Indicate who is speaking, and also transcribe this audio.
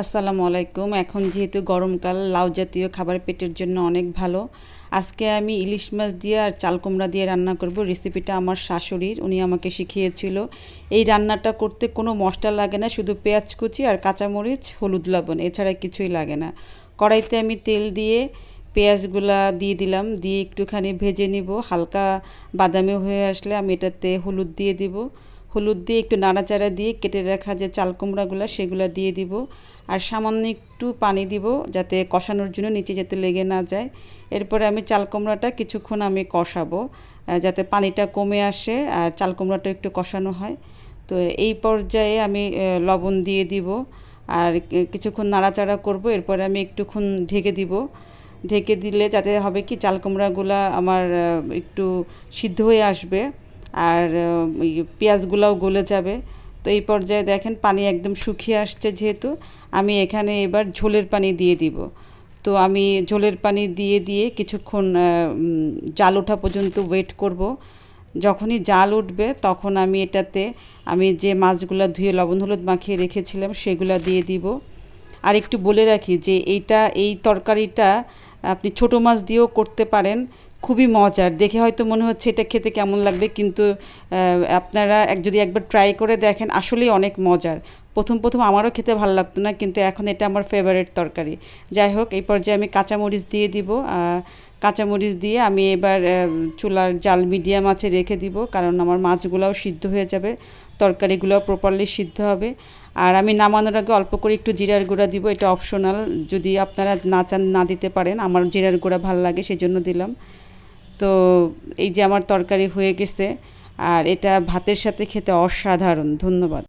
Speaker 1: আসসালামু আলাইকুম। এখন যেহেতু গরমকাল, লাউ জাতীয় খাবার পেটের জন্য অনেক ভালো। আজকে আমি ইলিশ মাছ দিয়ে আর চাল কুমড়া দিয়ে রান্না করব। রেসিপিটা আমার শাশুড়ির, উনি আমাকে শিখিয়েছিল। এই রান্নাটা করতে কোনো মশলা লাগে না, শুধু পেঁয়াজ কুচি আর কাঁচামরিচ, হলুদ লবণ, এছাড়া কিছুই লাগে না। কড়াইতে আমি তেল দিয়ে পেঁয়াজগুলা দিয়ে দিলাম, দিয়ে একটুখানি ভেজে নিব। হালকা বাদামি হয়ে আসলে আমি এটাতে হলুদ দিয়ে দিব। হলুদ দিয়ে একটু নাড়াচাড়া দিয়ে কেটে রাখা যে চাল কুমড়াগুলো, সেগুলো দিয়ে দিব। আর সামান্য একটু পানি দিব যাতে কষানোর জন্য নিচে যাতে লেগে না যায়। এরপরে আমি চাল কুমড়াটা কিছুক্ষণ আমি কষাবো যাতে পানিটা কমে আসে আর চাল কুমড়াটা একটু কষানো হয়। তো এই পর্যায়ে আমি লবণ দিয়ে দিব আর কিছুক্ষণ নাড়াচাড়া করব। এরপরে আমি একটুক্ষণ ঢেকে দিব। ঢেকে দিলে যাতে হবে কি, চাল কুমড়াগুলা আমার একটু সিদ্ধ হয়ে আসবে। আর পেঁয়াজগুলাও গলে যাবে। তো এই পর্যায়ে দেখেন পানি একদম শুকিয়ে আসছে যেহেতু, আমি এখানে এবার ঝোলের পানি দিয়ে দিব। তো আমি ঝোলের পানি দিয়ে দিয়ে কিছুক্ষণ জাল ওঠা পর্যন্ত ওয়েট করব। যখনই জাল উঠবে তখন আমি এটাতে, আমি যে মাছগুলো ধুয়ে লবণ হলুদ মাখিয়ে রেখেছিলাম সেগুলো দিয়ে দিব। আর একটু বলে রাখি যে এইটা, এই তরকারিটা আপনি ছোটো মাছ দিয়েও করতে পারেন খুবই মজার। দেখে হয়তো মনে হচ্ছে এটা খেতে কেমন লাগবে, কিন্তু আপনারা এক, যদি একবার ট্রাই করে দেখেন, আসলেই অনেক মজার। প্রথম প্রথম আমারও খেতে ভালো লাগতো না, কিন্তু এখন এটা আমার ফেভারিট তরকারি। যাই হোক, এই পর্যায়ে আমি কাঁচামরিচ দিয়ে দিব। কাঁচামরিচ দিয়ে আমি এবার চুলার জাল মিডিয়াম আছে রেখে দিব, কারণ আমার মাছগুলোও সিদ্ধ হয়ে যাবে, তরকারিগুলোও প্রপারলি সিদ্ধ হবে। আর আমি নামানোর আগে অল্প করে একটু জিরার গুঁড়া দিব, এটা অপশনাল যদি আপনারা না চান, না দিতে পারেন, আমার জিরার গুঁড়া ভালো লাগে সেই জন্য দিলাম। তো এই যে আমার তরকারি হয়ে গেছে আর এটা ভাতের সাথে খেতে অসাধারণ ধন্যবাদ।